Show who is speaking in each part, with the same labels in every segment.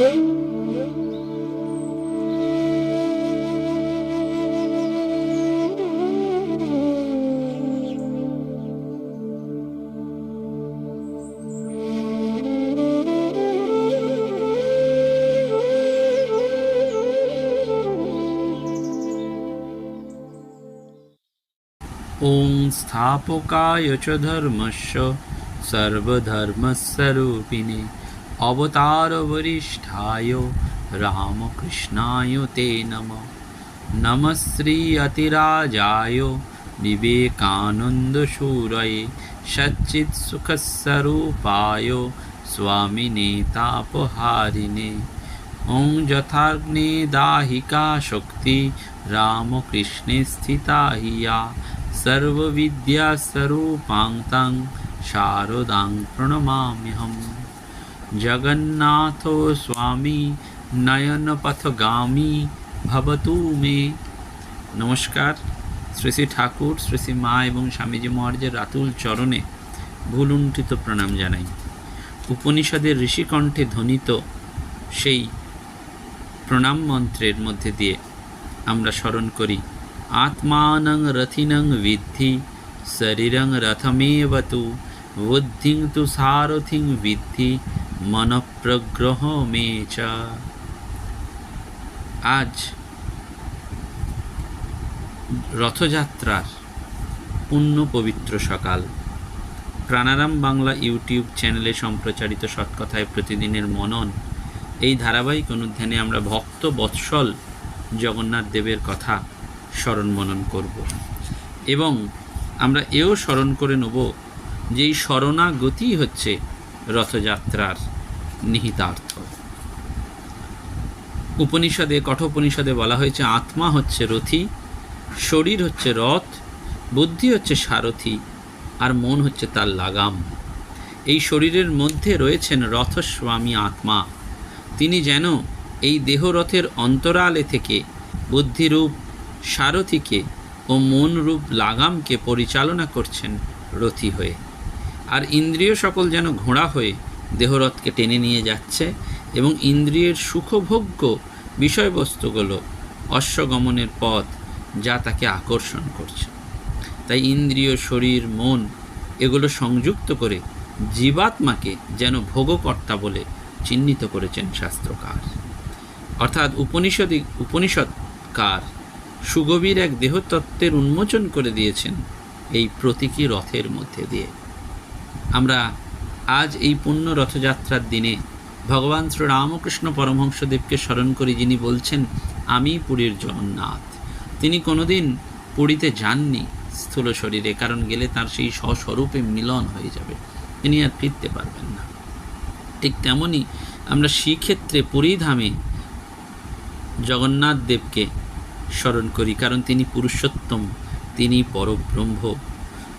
Speaker 1: ॐ स्थापकाय च धर्मस्य सर्वधर्मस्वरूपिणे अवतारवरिष्ठाय रामकृष्णाय ते नमः नमः श्री अतिराजाय विवेकानन्दशूरये सच्चित्सुखस्वरूपाय स्वामिने तापहारिणे ॐ यथाग्ने दाहिका शक्ति रामकृष्णे स्थिता हि या सर्वविद्यास्वरूपां तां शारदां प्रणमाम्यहम् जगन्नाथो स्वामी নয়নপথগামী ভবতু মে নমস্কার শ্রী শ্রী ঠাকুর শ্রী শ্রী মা এবং স্বামীজি মহারাজের রাতুল চরণে ভুলুণ্ঠিত প্রণাম জানাই উপনিষদের ঋষিকণ্ঠে ধ্বনিত সেই প্রণাম মন্ত্রের মধ্যে দিয়ে আমরা স্মরণ করি আত্মানং রথিনং বিদ্ধি শরীরং রথমেব তু বুদ্ধিং তু সারথিং বিদ্ধি মনপ্রগ্রহ মে আজ রথযাত্রার পুণ্য পবিত্র সকাল। প্রাণারাম বাংলা ইউটিউব চ্যানেলে সম্প্রচারিত সৎকথায় প্রতিদিনের মনন। এই ধারাবাহিক অনুধ্যানে আমরা ভক্ত বৎসল জগন্নাথ দেবের কথা স্মরণ মনন করব। এবং আমরা এও স্মরণ করে নেব যে এই শরণাগতি হচ্ছে রথযাত্রার নিহিতার্থ। উপনিষদে, কঠোপনিষদে বলা হয়েছে, আত্মা হচ্ছে রথী, শরীর হচ্ছে রথ, বুদ্ধি হচ্ছে সারথি, আর মন হচ্ছে তার লাগাম। এই শরীরের মধ্যে রয়েছেন রথস্বামী আত্মা। তিনি যেন এই দেহরথের অন্তরালে থেকে বুদ্ধিরূপ, সারথিকে ও মনরূপ লাগামকে পরিচালনা করছেন রথি হয়ে। আর ইন্দ্রিয় সকল যেন ঘোড়া হয়ে দেহরথকে টেনে নিয়ে যাচ্ছে এবং ইন্দ্রিয়ের সুখভোগ্য বিষয়বস্তুগুলো অশ্বগমনের পথ যা তাকে আকর্ষণ করছে। তাই ইন্দ্রিয়, শরীর, মন এগুলো সংযুক্ত করে জীবাত্মাকে যেন ভোগকর্তা বলে চিহ্নিত করেছেন শাস্ত্রকার। অর্থাৎ উপনিষদ উপনিষদকার সুগভীর এক দেহতত্ত্বের উন্মোচন করে দিয়েছেন এই প্রতীকী রথের মধ্যে দিয়ে। আমরা আজ এই পুণ্য রথযাত্রার দিনে ভগবান শ্রী রামকৃষ্ণ পরমহংসদেবকে স্মরণ করি, যিনি বলছেন, আমি পুরীর জগন্নাথ। তিনি কোনোদিন পুরীতে যাননি স্থূল শরীরে, কারণ গেলে তার সেই স্বস্বরূপে মিলন হয়ে যাবে। তিনি আর ফিরতে পারবেন না। ঠিক তেমনই আমরা শ্রীক্ষেত্রে পুরীধামে জগন্নাথ দেবকে স্মরণ করি, কারণ তিনি পুরুষোত্তম, তিনি পরব্রহ্ম।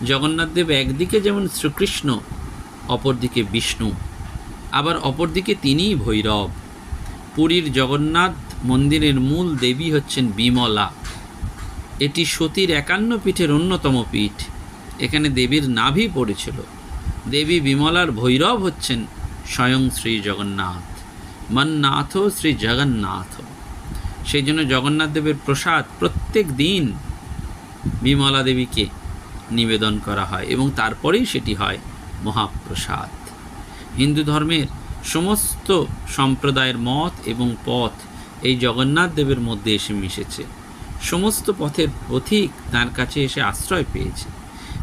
Speaker 1: জগন্নাথ দেব একদিকে যেমন শ্রীকৃষ্ণ, অপরদিকে বিষ্ণু, আবার অপরদিকে তিনিই ভৈরব। পুরীর জগন্নাথ মন্দিরের মূল দেবী হচ্ছেন বিমলা। এটি সতীর একান্ন পীঠের অন্যতম পীঠ। এখানে দেবীর নাভি পড়েছিল। দেবী বিমলার ভৈরব হচ্ছেন স্বয়ং শ্রী জগন্নাথ। মন্নাথ শ্রী জগন্নাথ। সেই জন্য জগন্নাথ দেবের প্রসাদ প্রত্যেক দিন বিমলা দেবীকে নিবেদন করা হয় এবং তারপরেই সেটি হয় মহাপ্রসাদ। হিন্দু ধর্মের সমস্ত সম্প্রদায়ের মত এবং পথ এই জগন্নাথ দেবের মধ্যে এসে মিশেছে। সমস্ত পথের পথিক তার কাছে এসে আশ্রয় পেয়েছে।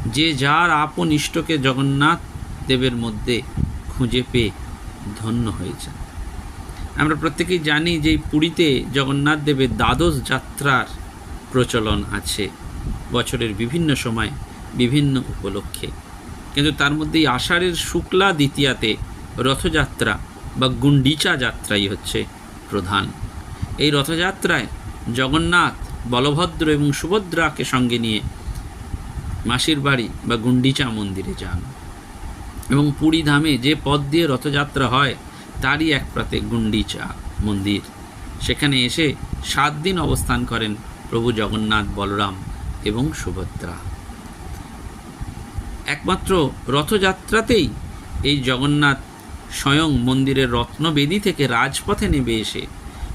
Speaker 1: যে যার আপন ইষ্টকে জগন্নাথ দেবের মধ্যে খুঁজে পেয়ে ধন্য হয়েছে। আমরা প্রত্যেকেই জানি যে পুরীতে জগন্নাথ দেবের দ্বাদশ যাত্রার প্রচলন আছে। বছরের বিভিন্ন সময় বিভিন্ন উপলক্ষে। কিন্তু তার মধ্যে আষাঢ়ের শুক্লা দ্বিতীয়াতে রথযাত্রা বা গুন্ডিচা যাত্রাই হচ্ছে প্রধান। এই রথযাত্রায় জগন্নাথ, বলভদ্র এবং সুভদ্রাকে সঙ্গে নিয়ে মাসির বাড়ি বা গুন্ডিচা মন্দিরে যান। এবং পুরী ধামে যে পথ দিয়ে রথযাত্রা হয়, তারই এক প্রাতে গুন্ডিচা মন্দির। সেখানে এসে সাত দিন অবস্থান করেন প্রভু জগন্নাথ, বলরাম এবং সুভদ্রা। একমাত্র রথযাত্রাতেই এই জগন্নাথ স্বয়ং মন্দিরের রত্নবেদী থেকে রাজপথে নেমে এসে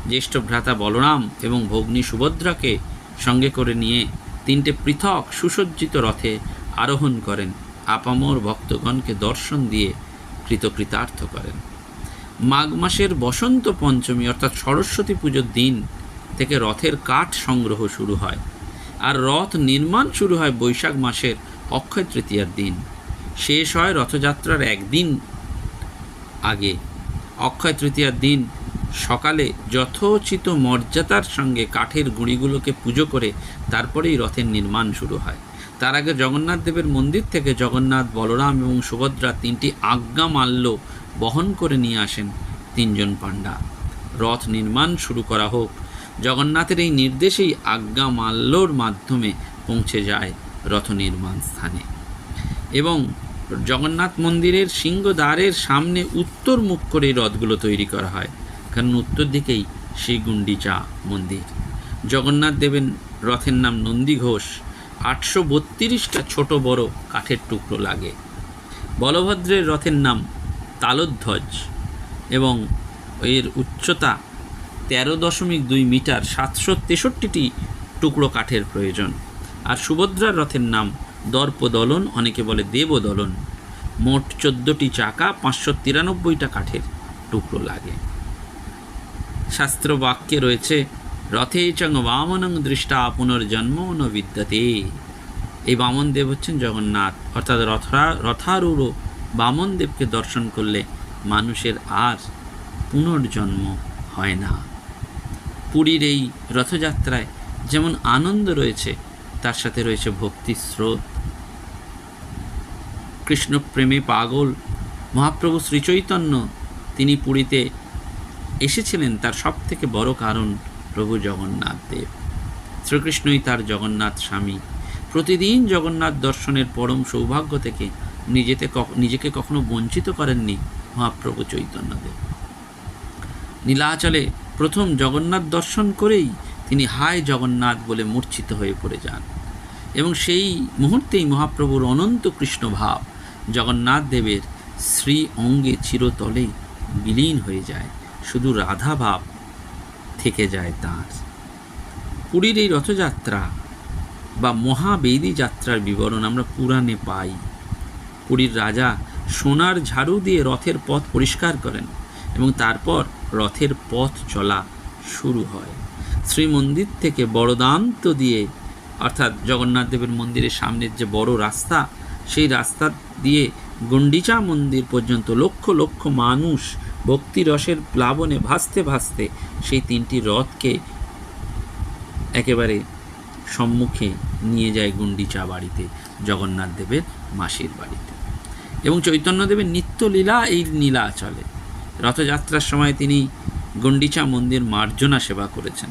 Speaker 1: জ্যেষ্ঠ ভ্রাতা বলরাম এবং ভগ্নী সুভদ্রাকে সঙ্গে করে নিয়ে তিনটে পৃথক সুসজ্জিত রথে আরোহণ করেন, আপামর ভক্তগণকে দর্শন দিয়ে কৃতকৃতার্থ করেন। মাঘ মাসের বসন্ত পঞ্চমী অর্থাৎ সরস্বতী পুজোর দিন থেকে রথের কাঠ সংগ্রহ শুরু হয়। আর রথ নির্মাণ শুরু হয় বৈশাখ মাসের অক্ষয় তৃতীয়ার দিন। শেষ হয় রথযাত্রার একদিন আগে। অক্ষয় তৃতীয়ার দিন সকালে যথোচিত মর্যাদার সঙ্গে কাঠের গুঁড়িগুলোকে পুজো করে তারপরেই রথের নির্মাণ শুরু হয়। তার আগে জগন্নাথ দেবের মন্দির থেকে জগন্নাথ, বলরাম এবং সুভদ্রা তিনটি আজ্ঞা মাল্য বহন করে নিয়ে আসেন তিনজন পাণ্ডা। রথ নির্মাণ শুরু করা হোক। জগন্নাথের এই নির্দেশেই আজ্ঞা মাল্যর মাধ্যমে পৌঁছে যায় রথ নির্মাণ স্থানে। এবং জগন্নাথ মন্দিরের সিংহদ্বারের সামনে উত্তর মুখ করে রথগুলো তৈরি করা হয়। কারণ উত্তর দিকেই সেই গুন্ডিচা মন্দির। জগন্নাথ দেবের রথের নাম নন্দী ঘোষ। আটশো বত্রিশটা ছোট বড় কাঠের টুকরো লাগে। বলভদ্রের রথের নাম তালোধ্বজ এবং এর উচ্চতা তেরো দশমিক দুই মিটার সাতশো তেষট্টিটি টুকরো কাঠের প্রয়োজন। আর সুভদ্রার রথের নাম দর্পদলন, অনেকে বলে দেবদলন। মোট চোদ্দোটি চাকা, পাঁচশো তিরানব্বইটা কাঠের টুকরো লাগে। শাস্ত্র বাক্যে রয়েছে, রথে চং বামনং দৃষ্টা পুনর্জন্ম ন বিদ্যাতে। এই বামন দেব হচ্ছেন জগন্নাথ। অর্থাৎ রথরা, রথারূঢ় বামন দেবকে দর্শন করলে মানুষের আর পুনর্জন্ম হয় না। পুরীর এই রথযাত্রায় যেমন আনন্দ রয়েছে তার সাথে রয়েছে ভক্তি, স্রোত। কৃষ্ণপ্রেমে পাগল, মহাপ্রভু শ্রীচৈতন্য, তিনি পুরীতে এসেছিলেন তার সব থেকে বড় কারণ প্রভু জগন্নাথ দেব। শ্রীকৃষ্ণই তার জগন্নাথ স্বামী। প্রতিদিন জগন্নাথ দর্শনের পরম সৌভাগ্য থেকে নিজেতে নিজেকে কখনো বঞ্চিত করেননি মহাপ্রভু চৈতন্যদেব নীলাচলে প্রথম জগন্নাথ দর্শন করেই তিনি হায় জগন্নাথ বলে মূর্ছিত হয়ে পড়ে যান। এবং সেই মুহূর্তেই মহাপ্রভুর অনন্ত কৃষ্ণ ভাব জগন্নাথ দেবের শ্রী অঙ্গে চিরতলে বিলীন হয়ে যায়। শুধু রাধা ভাব থেকে যায় তাঁর। পুরীর এই রথযাত্রা বা মহাবেদী যাত্রার বিবরণ আমরা পুরাণে পাই। পুরীর রাজা সোনার ঝাড়ু দিয়ে রথের পথ পরিষ্কার করেন এবং তারপর রথের পথ চলা শুরু হয়। শ্রীমন্দির থেকে বড়দান্ত দিয়ে অর্থাৎ জগন্নাথ দেবের মন্দিরের সামনের যে বড় রাস্তা, সেই রাস্তা দিয়ে গন্ডিচা মন্দির পর্যন্ত লক্ষ লক্ষ মানুষ ভক্তি রসের প্লাবনে ভাসতে ভাসতে সেই তিনটি রথকে একেবারে সম্মুখে নিয়ে যায় গুন্ডিচা বাড়িতে, জগন্নাথ দেবের মাসির বাড়িতে। এবং চৈতন্যদেবের নিত্যলীলা এই লীলা চলে রথযাত্রার সময় তিনি গন্ডিচা মন্দির মার্জনা সেবা করেছেন।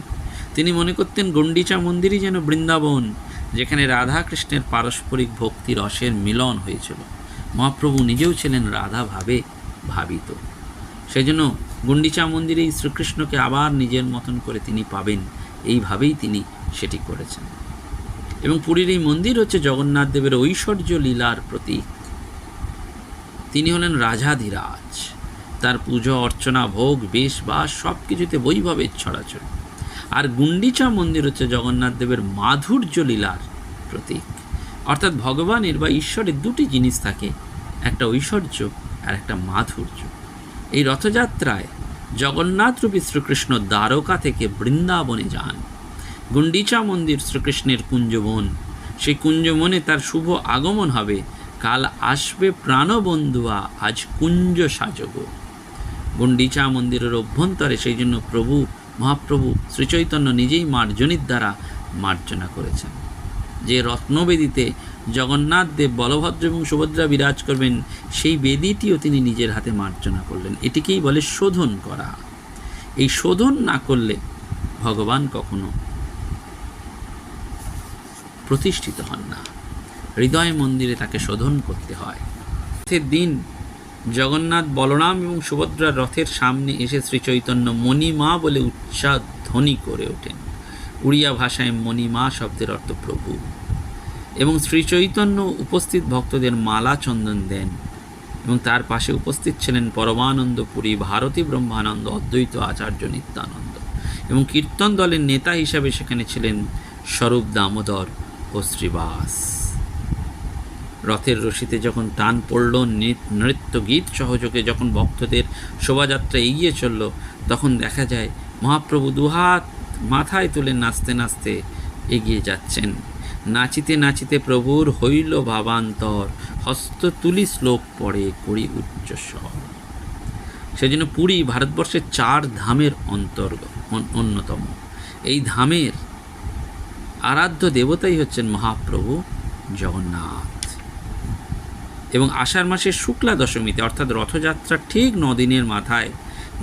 Speaker 1: তিনি মনে করতেন গন্ডিচা মন্দিরই যেন বৃন্দাবন, যেখানে রাধা কৃষ্ণের পারস্পরিক ভক্তি রসের মিলন হয়েছিল। মহাপ্রভু নিজেও ছিলেন রাধা ভাবে ভাবিত। সেই জন্য গুন্ডিচা মন্দিরেই শ্রীকৃষ্ণকে আবার নিজের মতন করে তিনি পাবেন, এইভাবেই তিনি সেটি করেছেন। এবং পুরীর এই মন্দির হচ্ছে জগন্নাথ দেবের ঐশ্বর্য লীলার প্রতীক। তিনি হলেন রাজাধিরাজ। তার পুজো, অর্চনা, ভোগ, বেশ বাস সব কিছুতে বৈভবের ছড়াছড়ি। আর গুন্ডিচা মন্দির হচ্ছে জগন্নাথ দেবের মাধুর্য লীলার প্রতীক। অর্থাৎ ভগবানের বা ঈশ্বরের দুটি জিনিস থাকে, একটা ঐশ্বর্য আর একটা মাধুর্য। এই রথযাত্রায় জগন্নাথ রূপী শ্রীকৃষ্ণ দ্বারকা থেকে বৃন্দাবনে যান। গুন্ডিচা মন্দির শ্রীকৃষ্ণের কুঞ্জবন। সেই কুঞ্জবনে তার শুভ আগমন হবে। কাল আসবে প্রাণবন্ধুয়া, আজ কুঞ্জ সাজব গুন্ডিচা মন্দিরের অভ্যন্তরে সেই জন্য প্রভু মহাপ্রভু শ্রীচৈতন্য নিজেই মার্জনীর দ্বারা মার্জনা করেছেন। যে রত্নবেদিতে জগন্নাথ দেব বলভদ্র এবং সুভদ্রা বিরাজ করবেন, সেই বেদিটিও তিনি নিজের হাতে মার্জনা করলেন। এটিকেই বলে শোধন করা। এই শোধন না করলে ভগবান কখনো প্রতিষ্ঠিত হন না। হৃদয় মন্দিরে তাকে শোধন করতে হয়। দিন জগন্নাথ বলরাম এবং সুভদ্রার রথের সামনে এসে শ্রী চৈতন্য মণিমা বলে উচ্চাধ্বনি করে ওঠেন। উড়িয়া ভাষায় মণিমা শব্দের অর্থ প্রভু। এবং শ্রী চৈতন্য উপস্থিত ভক্তদের মালা চন্দন দেন এবং তার পাশে উপস্থিত ছিলেন পরমানন্দ পুরী, ভারতী ব্রহ্মানন্দ, অদ্বৈত আচার্য নিত্যানন্দ এবং কীর্তন দলের নেতা হিসাবে সেখানে ছিলেন স্বরূপ দামোদর ও শ্রীবাস। রথের রশিতে যখন টান পড়ল নৃত্য গীত সহযোগে যখন ভক্তদের শোভাযাত্রা এগিয়ে চলল, তখন দেখা যায় মহাপ্রভু দুহাত মাথায় তুলে নাচতে নাচতে এগিয়ে যাচ্ছেন। নাচিতে নাচিতে প্রভুর হইল ভাবান্তর, হস্ত তুলি শ্লোক পড়ে করি উচ্চস্বর সেজন্য পুরী ভারতবর্ষের চার ধামের অন্তর্গত অন্যতম। এই ধামের আরাধ্য দেবতাই হচ্ছেন মহাপ্রভু জগন্নাথ। এবং আষাঢ় মাসের শুক্লা দশমীতে, অর্থাৎ রথযাত্রার ঠিক নদিনের মাথায়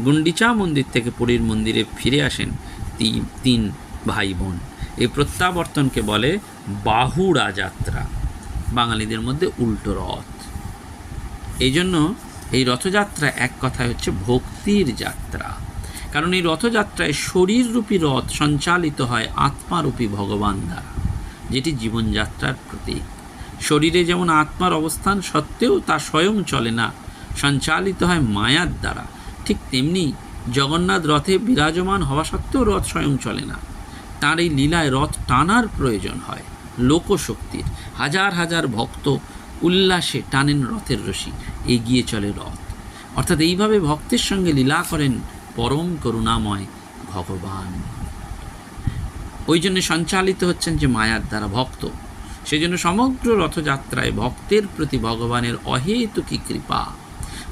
Speaker 1: গুন্ডিচা মন্দির থেকে পুরীর মন্দিরে ফিরে আসেন তিন ভাই বোন এই প্রত্যাবর্তনকে বলে বাহুড়া যাত্রা বাঙালিদের মধ্যে উল্টো রথ। এই জন্য এই রথযাত্রা এক কথায় হচ্ছে ভক্তির যাত্রা। কারণ এই রথযাত্রায় শরীররূপী রথ সঞ্চালিত হয় আত্মারূপী ভগবান দ্বারা, যেটি জীবনযাত্রার প্রতীক। শরীরে যেমন আত্মার অবস্থান সত্ত্বেও তা স্বয়ং চলে না, সঞ্চালিত হয় মায়ার দ্বারা। ঠিক তেমনি জগন্নাথ রথে বিরাজমান হওয়া সত্ত্বেও রথ স্বয়ং চলে না। তার এই লীলায় রথ টানার প্রয়োজন হয়, লোকশক্তির। হাজার হাজার ভক্ত উল্লাসে টানেন রথের রশি, এগিয়ে চলে রথ। অর্থাৎ এইভাবে ভক্তের সঙ্গে লীলা করেন পরম করুণাময় ভগবান। ওই জন্য সঞ্চালিত হচ্ছেন যে মায়ার দ্বারা ভক্ত। সেজন্য সমগ্র রথযাত্রায় ভক্তের প্রতি ভগবানের অহেতুকী কৃপা।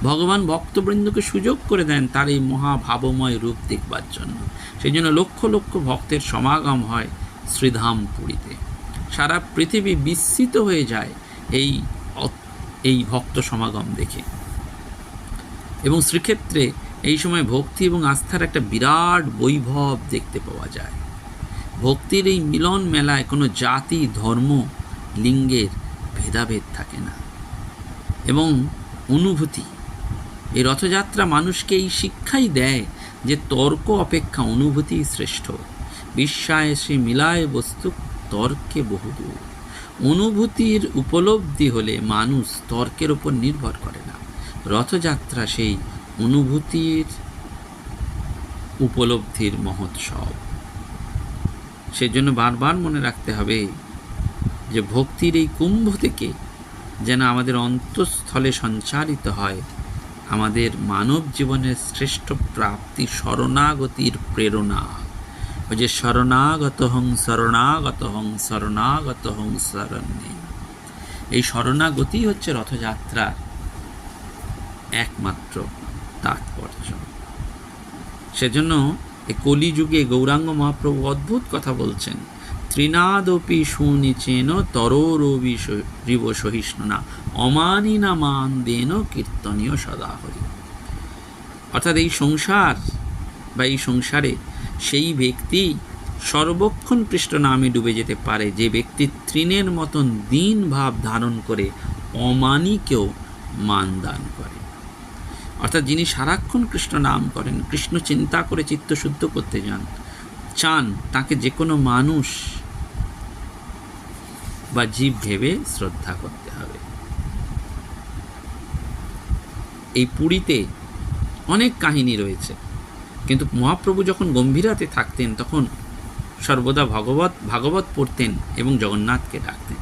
Speaker 1: ভগবান ভক্তবৃন্দকে সুযোগ করে দেন তার এই মহাভাবময় রূপ দেখবার জন্য। সেই জন্য লক্ষ লক্ষ ভক্তের সমাগম হয় শ্রীধাম পুরীতে সারা পৃথিবী বিস্মিত হয়ে যায় এই এই ভক্ত সমাগম দেখে। এবং শ্রীক্ষেত্রে এই সময় ভক্তি এবং আস্থার একটা বিরাট বৈভব দেখতে পাওয়া যায়। ভক্তির এই মিলন মেলায় কোনো জাতি, ধর্ম লিঙ্গের ভেদাভেদ থাকে না। এবং অনুভূতি, এই রথযাত্রা মানুষকে এই শিক্ষাই দেয় যে তর্ক, অপেক্ষা অনুভূতি শ্রেষ্ঠ। বিশ্বায় সে মিলায় বস্তু তর্কে বহুদূর। অনুভূতির উপলব্ধি হলে মানুষ তর্কের উপর নির্ভর করে না। রথযাত্রা সেই অনুভূতির উপলব্ধির মহোৎসব। সেজন্য বারবার মনে রাখতে হবে যে ভক্তির এই কুম্ভ থেকে যেন আমাদের অন্তঃস্থলে সঞ্চারিত হয়, আমাদের মানব জীবনের শ্রেষ্ঠ প্রাপ্তি শরণাগতির প্রেরণা। ওই যে শরণাগত হং শরণাগত হং শরণাগত হং শরণ্যে। এই শরণাগতি হচ্ছে রথযাত্রার একমাত্র তাৎপর্য। সেজন্য এই কলিযুগে গৌরাঙ্গ মহাপ্রভু অদ্ভুত কথা বলছেন। ত্রিনাদপি সুনিচেন তরোরবি রিব সহিষ্ণুনা। অমানিনা মান দেন কীর্তনীয় সদা হরি অর্থাৎ এই সংসার বা এই সংসারে সেই ব্যক্তি সর্বক্ষণ কৃষ্ণ নামে ডুবে যেতে পারে। যে ব্যক্তি তৃণের মতন দিন ভাব ধারণ করে অমানিকেও মান দান করে। অর্থাৎ যিনি সারাক্ষণ কৃষ্ণ নাম করেন, কৃষ্ণ চিন্তা করে চিত্ত শুদ্ধ করতে যান, চান তাকে যে কোনো মানুষ বা জীব ভেবে শ্রদ্ধা করতে হবে। এই পুরীতে অনেক কাহিনী রয়েছে, কিন্তু মহাপ্রভু যখন গম্ভীরাতে থাকতেন, তখন সর্বদা ভগবত, ভাগবত পড়তেন এবং জগন্নাথকে ডাকতেন।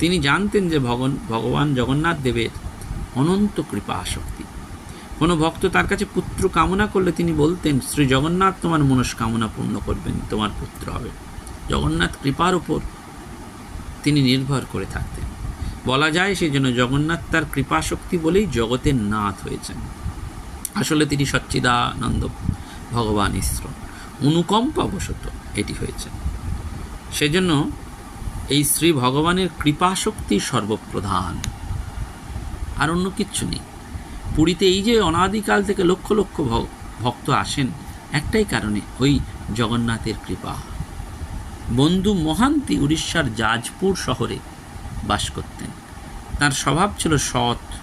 Speaker 1: তিনি জানতেন যে ভগন, ভগবান জগন্নাথ দেবের অনন্ত কৃপা আসক্তি কোনো ভক্ত তার কাছে পুত্র কামনা করলে তিনি বলতেন, শ্রী জগন্নাথ, তোমার মনস্কামনা পূর্ণ করবেন, তোমার পুত্র হবে। জগন্নাথ কৃপার উপর তিনি নির্ভর করে থাকতেন। বলা যায় সেই জন্য জগন্নাথ তার কৃপাশক্তি বলেই জগতের নাথ হয়েছেন। আসলে তিনি সচ্চিদানন্দ ভগবান ঈশ্বর। অনুকম্পাবশত এটি হয়েছে। সেজন্য এই শ্রী ভগবানের কৃপাশক্তি সর্বপ্রধান। আর অন্য কিচ্ছু নেই। পুরীতে এই যে অনাদিকাল থেকে লক্ষ লক্ষ ভক্ত আসেন, একটাই কারণে ওই জগন্নাথের কৃপা। বন্ধু মহান্তি উড়িষ্যার জাজপুর শহরে বাস করতেন। তার স্বভাব ছিল সৎ,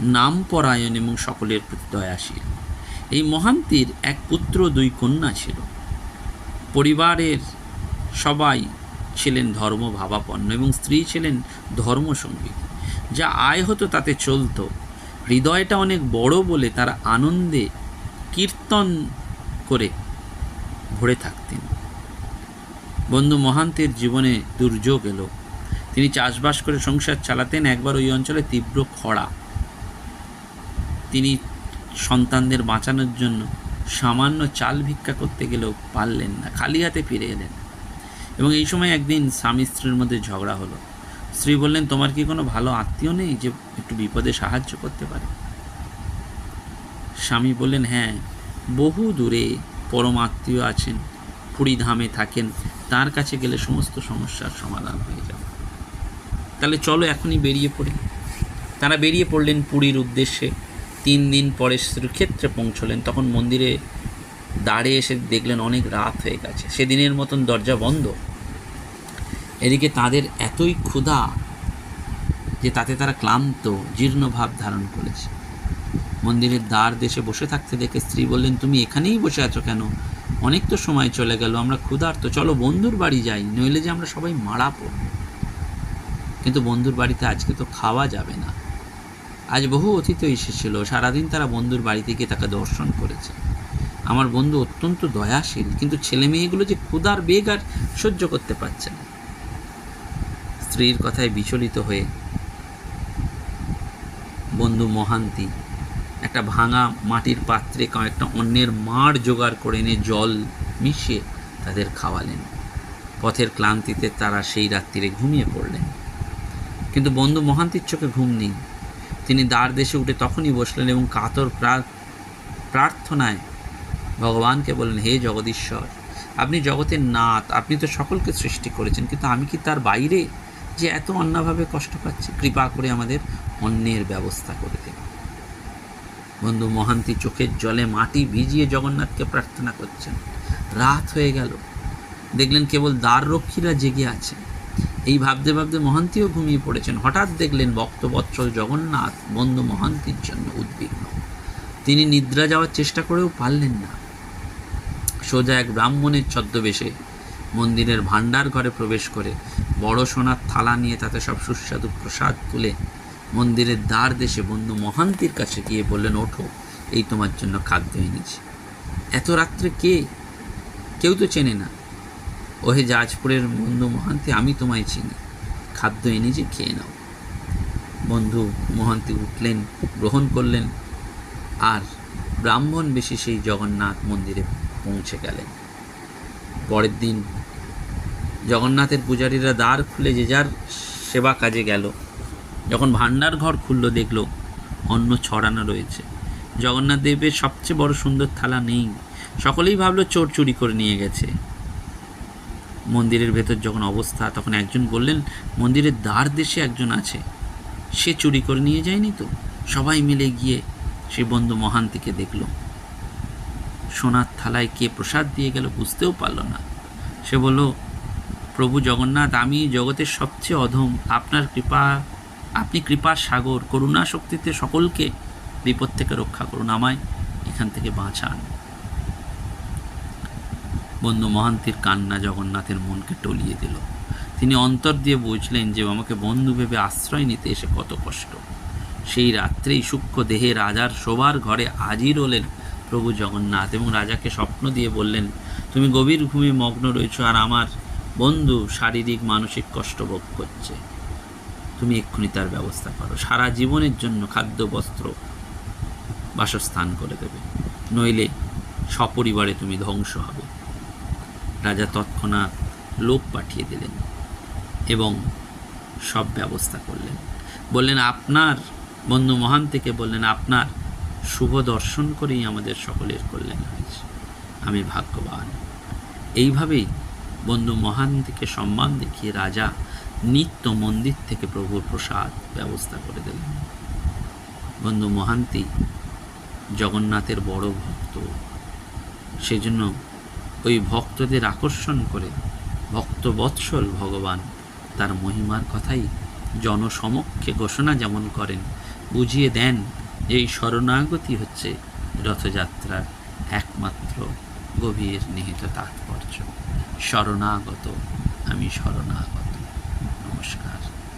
Speaker 1: নামপরায়ণ এবং সকলের প্রতি দয়াশীল। এই মহান্তির এক পুত্র, দুই কন্যা ছিল। পরিবারের সবাই ছিলেন ধর্মভাবাপন্ন এবং স্ত্রী ছিলেন ধর্মসঙ্গী। যা আয় হতো তাতে চলতো। হৃদয়টা অনেক বড় বলে তারা আনন্দে কীর্তন করে ভরে থাকতেন। বন্ধু মহান্তের জীবনে দুর্যোগ এলো। তিনি চাষবাস করে সংসার চালাতেন একবার ওই অঞ্চলে তীব্র খরা। তিনি সন্তানদের বাঁচানোর জন্য সামান্য চাল ভিক্ষা করতে গেলেও পারলেন না, খালি হাতে ফিরে এলেন। এবং এই সময় একদিন স্বামী স্ত্রীর মধ্যে ঝগড়া হলো। স্ত্রী বললেন, তোমার কি কোনো ভালো আত্মীয় নেই যে একটু বিপদে সাহায্য করতে পারে? স্বামী বললেন হ্যাঁ বহু দূরে পরম আত্মীয় আছেন, পুরীধামে থাকেন তার কাছে গেলে সমস্ত সমস্যার সমাধান হয়ে যাবে। তাহলে চলো এখনই বেরিয়ে পড়ি। তারা বেরিয়ে পড়লেন পুরীর উদ্দেশ্যে। তিন দিন পরে শ্রীক্ষেত্রে পৌঁছলেন। তখন মন্দিরে দাঁড়ে এসে দেখলেন অনেক রাত হয়ে গেছে। সেদিনের মতন দরজা বন্ধ। এদিকে তাদের এতই ক্ষুধা যে তাতে তারা ক্লান্ত, জীর্ণ ভাব ধারণ করেছে। মন্দিরের দ্বার দেশে বসে থাকতে দেখে স্ত্রী বললেন, তুমি এখানেই বসে আছো কেন? অনেক তো সময় চলে গেল, আমরা ক্ষুধার্ত। চলো বন্ধুর বাড়ি যাই, নইলে যে আমরা সবাই মারা পড়ব। কিন্তু বন্ধুর বাড়িতে আজকে তো খাওয়া যাবে না। আজ বহু অতিথি এসেছিল, সারাদিন তারা বন্ধুর বাড়িতে গিয়ে তাকে দর্শন করেছে। আমার বন্ধু অত্যন্ত দয়াশীল, কিন্তু ছেলে মেয়েগুলো যে ক্ষুধার বেগ আর সহ্য করতে পারছে না। স্ত্রীর কথায় বিচলিত হয়ে বন্ধু মহান্তি একটা ভাঙা মাটির পাত্রে কয়েকটা অন্যের মাড় জোগাড় করে এনে জল মিশিয়ে তাদের খাওয়ালেন। পথের ক্লান্তিতে তারা সেই রাত্রিরে ঘুমিয়ে পড়লেন। কিন্তু বন্ধু মহান্তির চোখে ঘুম নেই। তিনি দ্বার দেশে উঠে তখনই বসলেন এবং কাতর প্রা- প্রার্থনায় ভগবানকে বললেন, হে জগদীশ্বর, আপনি জগতের নাথ, আপনি তো সকলকে সৃষ্টি করেছেন, কিন্তু আমি কি তার বাইরে যে এত অন্যভাবে কষ্ট পাচ্ছি? কৃপা করে আমাদের অন্যের ব্যবস্থা করে দিন বন্ধু মহান্তি চোখের জলে মাটি ভিজিয়ে জগন্নাথকে প্রার্থনা করছেন। রাত হয়ে গেল। দেখলেন কেবল দ্বাররক্ষীরা জেগে আছে। এই ভাবতে ভাবতে মহান্তিও ঘুমিয়ে পড়েছেন। হঠাৎ দেখলেন ভক্তবৎসল জগন্নাথ বন্ধু মহান্তির জন্য উদ্বিগ্ন। তিনি নিদ্রা যাওয়ার চেষ্টা করেও পারলেন না। সোজা এক ব্রাহ্মণের ছদ্মবেশে মন্দিরের ভাণ্ডার ঘরে প্রবেশ করে বড় সোনার থালা নিয়ে তাতে সব সুস্বাদু প্রসাদ তুলে মন্দিরের দ্বার দেশে বন্ধু মহান্তির কাছে গিয়ে বললেন, ওঠো, এই তোমার জন্য খাদ্য এনেছি। এত রাত্রে কে? কেউ তো চেনে না। ওহে জাজপুরের বন্ধু মহান্তি, আমি তোমায় চিনি। খাদ্য এনেছি, খেয়ে নাও। বন্ধু মহান্তি উঠলেন, গ্রহণ করলেন, আর ব্রাহ্মণ বেশি সেই জগন্নাথ মন্দিরে পৌঁছে গেলেন। পরের দিন জগন্নাথের পূজারীরা দ্বার খুলে যে যার সেবা কাজে গেল যখন ভাণ্ডার ঘর খুলল, দেখল অন্ন ছড়ানো রয়েছে। জগন্নাথ দেবের সবচেয়ে বড় সুন্দর থালা নেই। সকলেই ভাবলো চোর চুরি করে নিয়ে গেছে। মন্দিরের ভেতর যখন অবস্থা, তখন একজন বললেন, মন্দিরের দ্বার দেশে একজন আছে। সে চুরি করে নিয়ে যায়নি তো? সবাই মিলে গিয়ে সে বন্ধু মহান্তিকে দেখল। সোনার থালায় কে প্রসাদ দিয়ে গেল বুঝতেও পারল না। সে বলল, প্রভু জগন্নাথ, আমি জগতের সবচেয়ে অধম। আপনার কৃপা আপনি কৃপার সাগর, করুণা শক্তিতে সকলকে বিপদ থেকে রক্ষা করুন, আমায় এখান থেকে বাঁচান। বন্ধু, মহান্তির কান্না জগন্নাথের মনকে টলিয়ে দিল। তিনি অন্তর দিয়ে বুঝলেন যে আমাকে বন্ধু ভেবে আশ্রয় নিতে এসে কত কষ্ট। সেই রাত্রেই সূক্ষ্ম দেহে রাজার শোবার ঘরে হাজির হলেন প্রভু জগন্নাথ এবং রাজাকে স্বপ্ন দিয়ে বললেন, তুমি গভীর ঘুমে মগ্ন রয়েছো আর আমার বন্ধু শারীরিক, মানসিক কষ্ট ভোগ করছে। তুমি এক্ষুনি তার ব্যবস্থা করো। সারা জীবনের জন্য খাদ্য, বস্ত্র বাসস্থান করে দেবে। নইলে সপরিবারে তুমি ধ্বংস হবে। রাজা তৎক্ষণাৎ লোক পাঠিয়ে দিলেন এবং সব ব্যবস্থা করলেন। বললেন, আপনার বন্ধু মহান থেকে বললেন, আপনার শুভ দর্শন করেই আমাদের সকলের কল্যাণ হয়েছে। আমি ভাগ্যবান। এইভাবেই বন্ধু মহান থেকে সম্মান দেখিয়ে রাজা নিত্য মন্দির থেকে প্রভুর প্রসাদ ব্যবস্থা করে দিলেন। বন্ধু মহান্তি, জগন্নাথের বড় ভক্ত, সেজন্য ওই ভক্তদের আকর্ষণ করে ভক্তবৎসল ভগবান তার মহিমার কথাই জনসমক্ষে ঘোষণা যেমন করেন, বুঝিয়ে দেন যে এই শরণাগতি হচ্ছে রথযাত্রার একমাত্র গভীর নিহিত তাৎপর্য। শরণাগত, আমি শরণাগত।